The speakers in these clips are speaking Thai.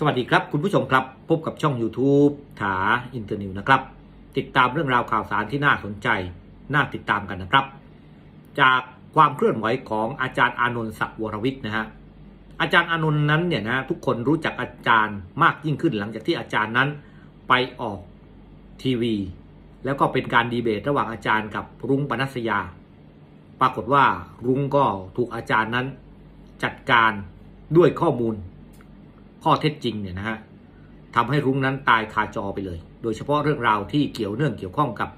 สวัสดีครับคุณผู้ชมครับ พบกับช่อง YouTube ถาอินเตอร์นิวนะครับ ติดตามเรื่องราวข่าวสารที่น่าสนใจ น่าติดตามกันนะครับ จากความเคลื่อนไหวของอาจารย์อานนท์ศักดิ์วรวิทย์นะฮะอาจารย์อานนท์นั้นเนี่ยนะทุกคนรู้จักอาจารย์มากยิ่งขึ้นหลังจากที่อาจารย์นั้นไปออกทีวี แล้วก็เป็นการดีเบตระหว่างอาจารย์กับรุ้งปนัสยา ปรากฏว่ารุ้งก็ถูกอาจารย์นั้นจัดการด้วยข้อมูล ข้อเท็จจริงเนี่ยนะฮะทำให้รุ้งนั้นตายคาจอไปเลย โดยเฉพาะเรื่องราวที่เกี่ยวเนื่องเกี่ยวข้องกับ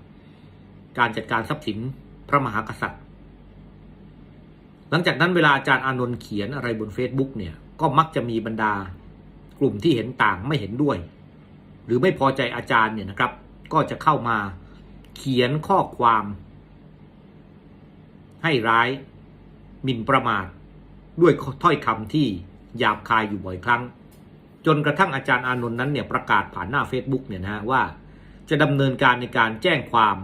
การจัดการทรัพย์สินพระมหากษัตริย์ หลังจากนั้นเวลาอาจารย์อานนท์เขียนอะไรบน Facebook เนี่ยก็มักจะมีบรรดากลุ่มที่เห็นต่างไม่เห็นด้วย หรือไม่พอใจอาจารย์เนี่ยนะครับ ก็จะเข้ามาเขียนข้อความ ให้ร้ายหมิ่นประมาทด้วยถ้อยคำที่หยาบคายอยู่บ่อยครั้ง จนกระทั่งอาจารย์อานนท์นั้นเนี่ยประกาศผ่านหน้า Facebook เนี่ยนะฮะว่า จะดำเนินการในการแจ้งความ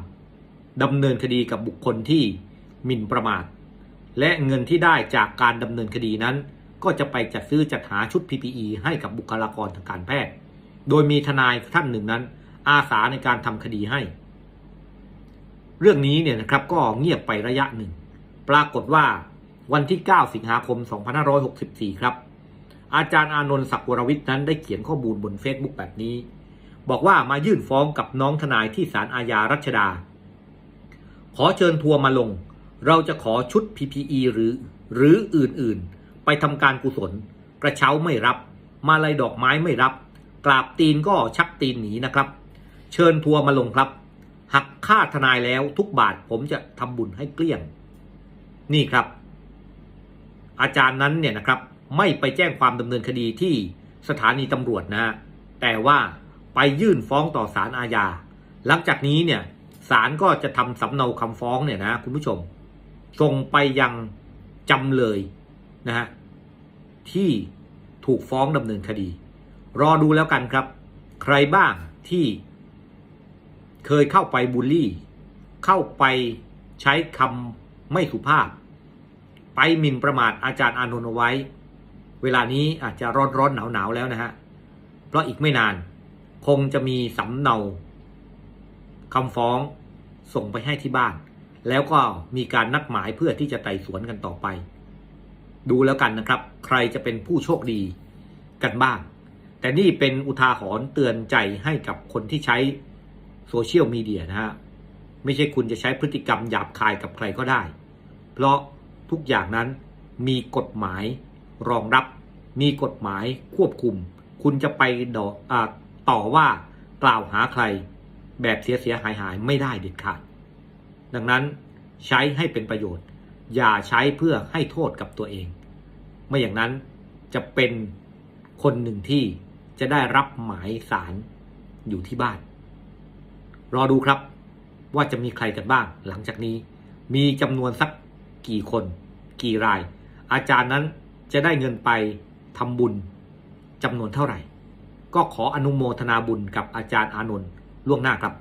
ดำเนินคดีกับบุคคลที่หมิ่นประมาท และเงินที่ได้จากการดำเนินคดีนั้น ก็จะไปจัดซื้อจัดหาชุด PPE ให้กับบุคลากรทางการแพทย์ โดยมีทนายท่านหนึ่งนั้น อาสาในการทำคดีให้ เรื่องนี้เนี่ยนะครับก็เงียบไประยะหนึ่ง ปรากฏว่าวันที่ 9 สิงหาคม 2564 ครับ อาจารย์อานนท์ศักดิ์วรวิทย์นั้นได้เขียนข้อมูลบน Facebook แบบนี้ บอกว่ามายื่นฟ้องกับน้องทนายที่ศาลอาญารัชดา ขอเชิญทัวร์มาลง เราจะขอชุด PPE หรือ หรืออื่นๆ ไปทำการกุศล กระเช้าไม่รับ มาลัยดอกไม้ไม่รับ กราบตีนก็ชักตีนหนีนะครับ เชิญทัวร์มาลงครับ หักค่าทนายแล้วทุกบาทผมจะทำบุญให้เกลี้ยง นี่ครับ อาจารย์นั้นเนี่ยนะครับ ไม่ไปแจ้งความดำเนินคดีที่สถานีตำรวจนะฮะแต่ว่าไปยื่นฟ้องต่อศาลอาญา หลังจากนี้เนี่ยศาลก็จะทำสำเนาคำฟ้องเนี่ยนะคุณผู้ชม ส่งไปยังจำเลยนะฮะที่ถูกฟ้องดำเนินคดี รอดูแล้วกันครับ ใครบ้างที่เคยเข้าไปบูลลี่ เข้าไปใช้คำไม่สุภาพ ไปหมิ่นประมาทอาจารย์อานนท์เอาไว้ เวลานี้อาจจะร้อนร้อนหนาวหนาวๆแล้วนะฮะ เพราะอีกไม่นาน คงจะมีสำเนาคำฟ้องส่งไปให้ที่บ้าน แล้วก็มีการนัดหมายเพื่อที่จะไต่สวนกันต่อไป ดูแล้วกันนะครับ ใครจะเป็นผู้โชคดีกันบ้าง แต่นี่เป็นอุทาหรณ์เตือนใจให้กับคนที่ใช้โซเชียลมีเดียนะฮะ ไม่ใช่คุณจะใช้พฤติกรรมหยาบคายกับใครก็ได้ เพราะทุกอย่างนั้นมีกฎหมาย รองรับ มีกฎหมายควบคุม คุณจะไปดออต่อว่ากล่าวหาใคร แบบเสียเสียหายหายไม่ได้เด็ดขาด ดังนั้นใช้ให้เป็นประโยชน์ อย่าใช้เพื่อให้โทษกับตัวเอง ไม่อย่างนั้นจะเป็นคนหนึ่งที่จะได้รับหมายสารอยู่ที่บ้าน รอดูครับว่าจะมีใครกันบ้าง หลังจากนี้ มีจำนวนสักกี่คน กี่ราย อาจารย์นั้น จะได้เงินไปทำบุญจำนวนเท่าไหร่ ก็ขออนุโมทนาบุญกับอาจารย์อานนท์ล่วงหน้าครับ